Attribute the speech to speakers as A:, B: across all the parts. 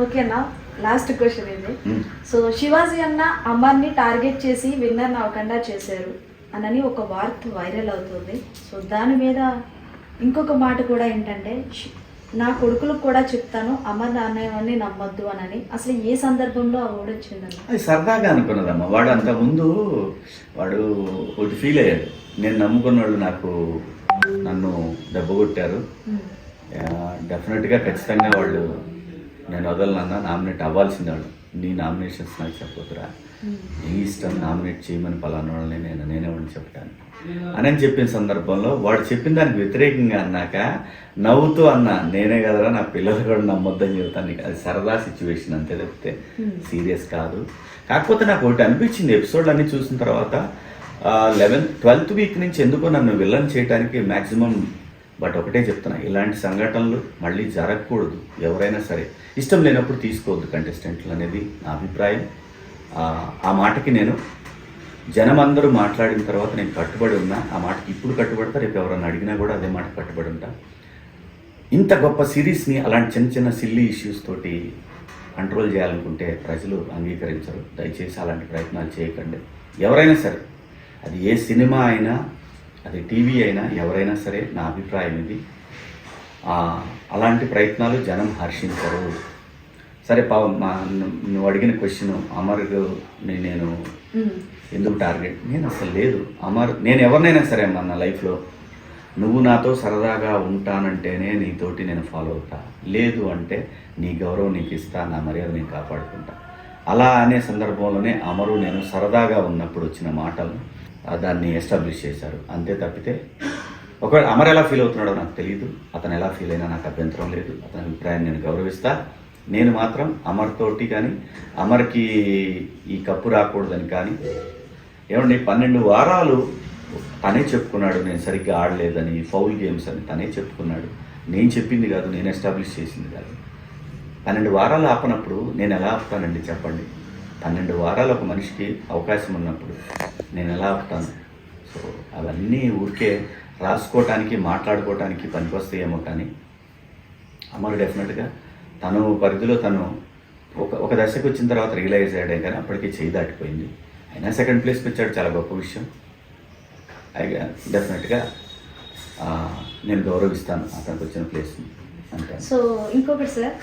A: ఓకేనా? Last question ఇది. So Shivaji అన్న అమర్ని టార్గెట్ చేసి విన్నర్ అవ్వకుండా చేశారు అనని ఒక వార్త వైరల్ అవుతుంది. సో దాని మీద ఇంకొక మాట కూడా ఏంటంటే నా కొడుకులకు కూడా చెప్తాను అమర్ నాన్నని నమ్మొద్దు అనని. అసలు ఏ సందర్భంలో ఆ వర్డ్ వచ్చిందన్న
B: అది సరదాగా అనుకున్నదమ్మా. వాడు అంత ముందు వాడు ఒకటి ఫీల్ అయ్యాడు. నేను నమ్ముకున్న వాళ్ళు నాకు నన్ను దెబ్బ కొట్టారు. డెఫినెట్గా ఖచ్చితంగా వాళ్ళు నేను వదలనన్నా నామినేట్ అవ్వాల్సిందే వాళ్ళు నీ నామినేషన్స్ నాకు చెప్పొద్దురా.
A: మ్మ్.
B: నీ ఇష్టం నామినేట్ చేయమని పలానా వాళ్ళని నేను నేనే వాడిని చెప్తాను అని అని చెప్పిన సందర్భంలో వాడు చెప్పిన దానికి వ్యతిరేకంగా అన్నాక నవ్వుతూ అన్నా నేనే కదరా నా పిల్లలు కూడా నమ్మొద్దని చెబుతాను అది సరదా సిచ్యువేషన్ అంతే తప్పితే
A: Hmm.
B: సీరియస్ కాదు. కాకపోతే నాకు ఒకటి అనిపించింది ఎపిసోడ్ అన్ని చూసిన తర్వాత లెవెన్త్ ట్వెల్త్ వీక్ నుంచి ఎందుకో నన్ను విలన్ చేయడానికి మ్యాక్సిమం బట్ ఒకటే చెప్తున్నా ఇలాంటి సంఘటనలు మళ్ళీ జరగకూడదు ఎవరైనా సరే. ఇష్టం లేనప్పుడు తీసుకోవద్దు కంటెస్టెంట్లు అనేది నా అభిప్రాయం. ఆ, మాటకి నేను జనం అందరూ మాట్లాడిన తర్వాత నేను కట్టుబడి ఉన్నా ఆ మాటకి ఇప్పుడు కట్టుబడతా రేపు ఎవరైనా అడిగినా కూడా అదే మాట కట్టుబడి ఉంటా. ఇంత గొప్ప సిరీస్ని అలాంటి చిన్న చిన్న సిల్లీ ఇష్యూస్ తోటి కంట్రోల్ చేయాలనుకుంటే ప్రజలు అంగీకరించరు. దయచేసి అలాంటి ప్రయత్నాలు చేయకండి. ఎవరైనా సరే అది ఏ సినిమా అయినా అది టీవీ అయినా ఎవరైనా సరే నా అభిప్రాయం ఇది. అలాంటి ప్రయత్నాలు జనం హర్షించరు. సరే పాపం మా నువ్వు అడిగిన క్వశ్చన్ అమర్ని నేను. ఎందుకు టార్గెట్ నేను అసలు లేదు. అమర్ నేను ఎవరినైనా సరే అమ్మా నా లైఫ్లో నువ్వు నాతో సరదాగా ఉంటానంటేనే నీతోటి నేను ఫాలో అవుతా. లేదు అంటే నీ గౌరవం నీకు ఇస్తా నా మర్యాద నేను కాపాడుకుంటా. అలా అనే సందర్భంలోనే అమరు నేను సరదాగా ఉన్నప్పుడు వచ్చిన మాటలు. దాన్ని ఎస్టాబ్లిష్ చేశారు. అంతే తప్పితే ఒకవేళ అమర్ ఎలా ఫీల్ అవుతున్నాడో నాకు తెలియదు అతను ఎలా ఫీల్ అయినా నాకు అభ్యంతరం లేదు. అతని అభిప్రాయాన్ని నేను గౌరవిస్తా. నేను మాత్రం అమర్ తోటి కానీ అమర్కి ఈ కప్పు రాకూడదని కానీ ఏమండి పన్నెండు వారాలు తనే చెప్పుకున్నాడు నేను సరిగ్గా ఆడలేదని ఫౌల్ గేమ్స్ అని తనే చెప్పుకున్నాడు. నేను చెప్పింది కాదు నేను ఎస్టాబ్లిష్ చేసింది కాదు. పన్నెండు వారాలు ఆపనప్పుడు నేను ఎలా ఆపుతానండి చెప్పండి? పన్నెండు వారాలు ఒక మనిషికి అవకాశం ఉన్నప్పుడు నేను ఎలా ఆపుతాను సో అవన్నీ ఊరికే రాసుకోవటానికి మాట్లాడుకోవటానికి పనికొస్తాయేమో కానీ అమరు డెఫినెట్గా తను పరిధిలో తను ఒక ఒక దశకు వచ్చిన తర్వాత రియలైజ్ అయ్యాడే కానీ అప్పటికి చేయి దాటిపోయింది. అయినా సెకండ్ ప్లేస్కి వచ్చాడు చాలా గొప్ప విషయం. అయితే డెఫినెట్గా నేను గౌరవిస్తాను అతనికి వచ్చిన ప్లేస్ని. అంతే.
A: సో ఇంకొకటి సార్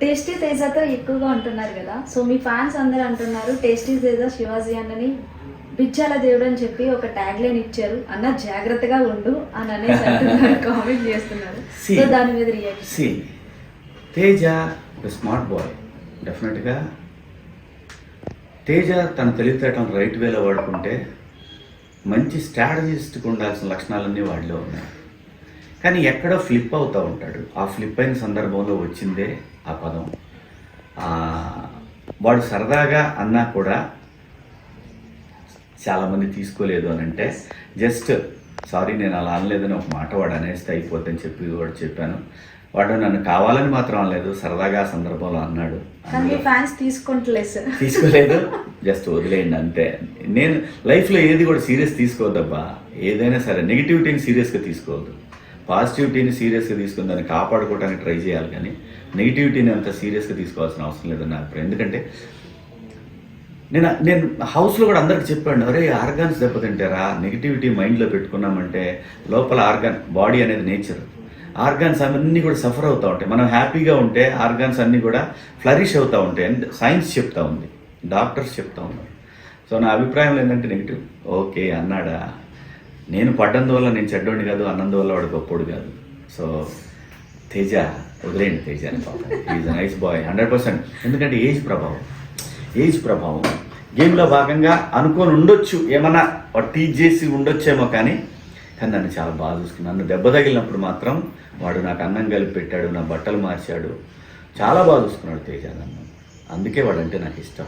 A: టేస్టీ తేజాతో ఎక్కువగా ఉంటున్నారు కదా. సో మీ ఫ్యాన్స్ అందరూ అంటున్నారు టేస్టీ తేజ శివాజీ అన్నని బిచ్చాల దేవుడు అని చెప్పి ఒక ట్యాగ్ లైన్ ఇచ్చారు. అన్న జాగ్రత్తగా ఉండు అని అనేసి అంటున్నారు కామెంట్ చేస్తున్నారు. సో దాని మీద రియాక్షన్
B: సి తేజ స్మార్ట్ బాయ్ డెఫినెట్గా తేజ తన తెలివితేటలను రైట్ వేలో వాడుకుంటే మంచి స్ట్రాటజిస్ట్కి ఉండాల్సిన లక్షణాలన్నీ వాడిలో ఉన్నాయి. కానీ ఎక్కడో ఫ్లిప్ అవుతూ ఉంటాడు. ఆ ఫ్లిప్ అయిన సందర్భంలో వచ్చిందే ఆ పదం. వాడు సరదాగా అన్నా కూడా చాలామంది తీసుకోలేదు అని అంటే జస్ట్ సారీ నేను అలా అనలేదని ఒక మాట వాడు అనేస్తే అయిపోద్దని చెప్పి వాడు చెప్పాను. వాడు నన్ను కావాలని మాత్రం అనలేదు సరదాగా ఆ సందర్భంలో అన్నాడు.
A: ఫ్యాన్స్
B: తీసుకోలేదు. జస్ట్ వదిలేయండి అంతే. నేను లైఫ్లో ఏది కూడా సీరియస్ తీసుకోవద్దబ్బా. ఏదైనా సరే నెగిటివిటీని సీరియస్గా తీసుకోవద్దు. పాజిటివిటీని సీరియస్గా తీసుకుని దాన్ని కాపాడుకోవడానికి ట్రై చేయాలి కానీ నెగిటివిటీని అంత సీరియస్గా తీసుకోవాల్సిన అవసరం లేదని నా అభిప్రాయం. ఎందుకంటే నేను నేను హౌస్లో కూడా అందరికి చెప్పాను అరే ఆర్గాన్స్ దెబ్బతింటారా? నెగిటివిటీ మైండ్లో పెట్టుకున్నామంటే లోపల ఆర్గాన్ బాడీ అనేది నేచర్. ఆర్గాన్స్ అవన్నీ కూడా సఫర్ అవుతూ ఉంటాయి. మనం హ్యాపీగా ఉంటే ఆర్గాన్స్ అన్నీ కూడా ఫ్లరిష్ అవుతూ ఉంటాయి. అండ్ సైన్స్ చెప్తా ఉంది డాక్టర్స్ చెప్తా ఉన్నారు. సో నా అభిప్రాయంలో ఏంటంటే నెగిటివ్. ఓకే అన్నాడా? నేను పడ్డందువల్ల నేను చెడ్డోడిని కాదు అన్నందువల్ల వాడు గొప్పోడు కాదు. సో తేజ వదిలేయండి తేజ అని పాపం. Is nice boy hundred percent ఎందుకంటే ఏజ్ ప్రభావం. ఏజ్ ప్రభావం. గేమ్లో భాగంగా అనుకొని ఉండొచ్చు ఏమన్నా టీచ్ చేసి ఉండొచ్చేమో కానీ కానీ నన్ను చాలా బాగా చూసుకున్నాను నన్ను దెబ్బ తగిలినప్పుడు మాత్రం వాడు నాకు అన్నం కలిపి పెట్టాడు నా బట్టలు మార్చాడు. చాలా బాగా చూసుకున్నాడు తేజ నన్ను. అందుకే వాడంటే నాకు ఇష్టం.